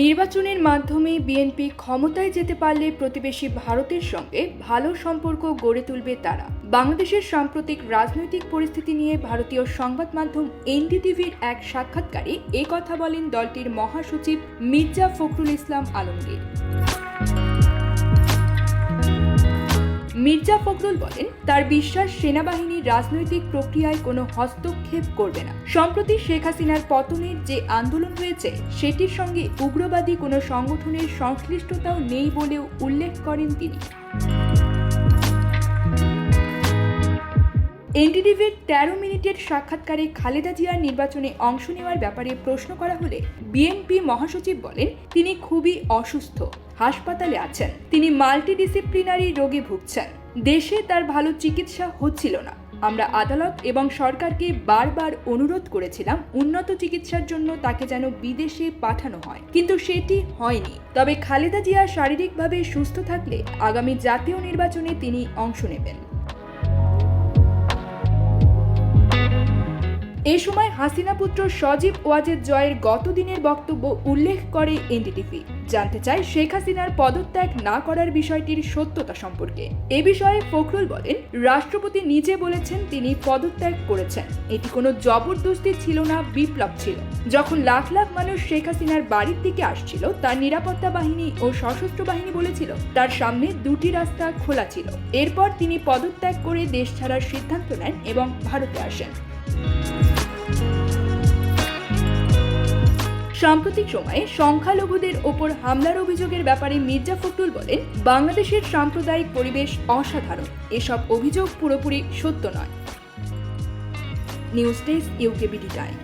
নির্বাচনের মাধ্যমে বিএনপি ক্ষমতায় যেতে পারলে প্রতিবেশী ভারতের সঙ্গে ভালো সম্পর্ক গড়ে তুলবে তারা। বাংলাদেশের সাম্প্রতিক রাজনৈতিক পরিস্থিতি নিয়ে ভারতীয় সংবাদ মাধ্যম এনডিটিভির এক সাক্ষাৎকারে একথা কথা বলেন দলটির মহাসচিব মির্জা ফখরুল ইসলাম আলমগীর। মির্জা ফখরুল বলেন, তার বিশ্বাস সেনাবাহিনী রাজনৈতিক প্রক্রিয়ায় কোনো হস্তক্ষেপ করবে না। সম্প্রতি শেখ হাসিনার পতনের যে আন্দোলন হয়েছে সেটির সঙ্গে উগ্রবাদী কোনো সংগঠনের সংশ্লিষ্টতাও নেই বলেও উল্লেখ করেন তিনি। এনডিটিভির তেরো মিনিটের সাক্ষাৎকারে খালেদা জিয়ার নির্বাচনে অংশ নেওয়ার ব্যাপারে প্রশ্ন করা হলে বিএনপি মহাসচিব বলেন, তিনি খুবই অসুস্থ, হাসপাতালে আছেন। তিনি মাল্টিডিসিপ্লিনারি রোগে ভুগছেন। দেশে তার ভালো চিকিৎসা হচ্ছিল না। আমরা আদালত এবং সরকারকে বারবার অনুরোধ করেছিলাম উন্নত চিকিৎসার জন্য তাকে যেন বিদেশে পাঠানো হয়। কিন্তু সেটি হয়নি। তবে খালেদা জিয়া শারীরিকভাবে সুস্থ থাকলে আগামী জাতীয় নির্বাচনে তিনি অংশ নেবেন। এ সময় হাসিনা পুত্র সজীব ওয়াজেদ জয়ের গতদিনের বক্তব্য উল্লেখ করে এনডিটিভি। জানতে চায় শেখ হাসিনার পদত্যাগ না করার বিষয়টির সত্যতা সম্পর্কে। এ বিষয়ে ফখরুল বলেন, রাষ্ট্রপতি নিজে বলেছেন তিনি পদত্যাগ করেছেন। এটি কোনো জবরদস্তি ছিল না, বিপ্লব ছিল। যখন লাখ লাখ মানুষ শেখ হাসিনার বাড়ির দিকে আসছিল, তার নিরাপত্তা বাহিনী ও সশস্ত্র বাহিনী বলেছিল, তার সামনে দুটি রাস্তা খোলা ছিল। এরপর তিনি পদত্যাগ করে দেশ ছাড়ার সিদ্ধান্ত নেন এবং ভারতে আসেন। সাম্প্রতিক সময়ে সংখ্যালঘুদের ওপর হামলার অভিযোগের ব্যাপারে মির্জা ফখরুল বলেন, বাংলাদেশের সাম্প্রদায়িক পরিবেশ অসাধারণ। এসব অভিযোগ পুরোপুরি সত্য নয়। News desk UKBD time.